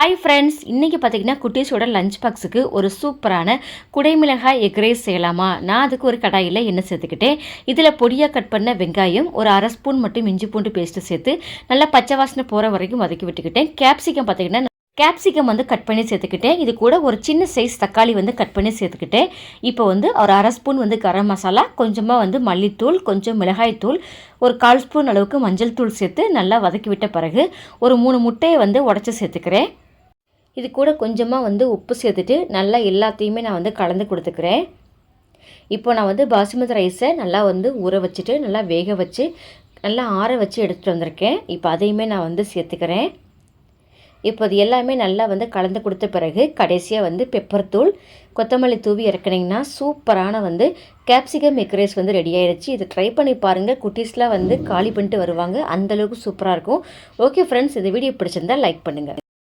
Hi friends இன்றைக்கி பார்த்தீங்கன்னா குட்டீஸோட lunch பாக்ஸுக்கு ஒரு சூப்பரான குடைமிளகாய் எக் ரைஸ் செய்யலாமா? நான் அதுக்கு ஒரு கடாயில் எண்ணெய் சேர்த்துக்கிட்டேன். இதில் பொடியாக கட் பண்ண வெங்காயம் ஒரு அரை ஸ்பூன் மட்டும் இஞ்சி பூண்டு பேஸ்ட்டு சேர்த்து நல்லா பச்சை வாசனை போகிற வரைக்கும் வதக்கி விட்டுக்கிட்டேன். கேப்சிகம் பார்த்தீங்கன்னா கேப்சிகம் வந்து கட் பண்ணி சேர்த்துக்கிட்டேன். இது கூட ஒரு சின்ன சைஸ் தக்காளி வந்து கட் பண்ணி சேர்த்துக்கிட்டேன். இப்போ வந்து ஒரு அரை ஸ்பூன் வந்து கரம் மசாலா கொஞ்சமாக வந்து மல்லித்தூள் கொஞ்சம் மிளகாய்த்தூள் ஒரு கால் ஸ்பூன் அளவுக்கு மஞ்சள் தூள் சேர்த்து நல்லா வதக்கி விட்ட பிறகு ஒரு மூணு முட்டையை வந்து உடச்சி சேர்த்துக்கிறேன். இது கூட கொஞ்சமாக வந்து உப்பு சேர்த்துட்டு நல்லா எல்லாத்தையுமே நான் வந்து கலந்து கொடுத்துக்கிறேன். இப்போ நான் வந்து பாசுமதி ரைஸை நல்லா வந்து ஊற வச்சுட்டு நல்லா வேக வச்சு நல்லா ஆற வச்சு எடுத்துகிட்டு வந்திருக்கேன். இப்போ அதையுமே நான் வந்து சேர்த்துக்கிறேன். இப்போ அது எல்லாமே நல்லா வந்து கலந்து கொடுத்த பிறகு கடைசியாக வந்து பெப்பர் தூள் கொத்தமல்லி தூவி இறக்குனிங்கன்னா சூப்பரான வந்து கேப்சிகம் எக்ரேஸ் வந்து ரெடி ஆயிடுச்சு. இதை ட்ரை பண்ணி பாருங்கள் குட்டீஸ்லாம் வந்து காலி பண்ணிட்டு வருவாங்க. அந்தளவுக்கு சூப்பராக இருக்கும். ஓகே ஃப்ரெண்ட்ஸ் இந்த வீடியோ பிடிச்சிருந்தால் லைக் பண்ணுங்கள்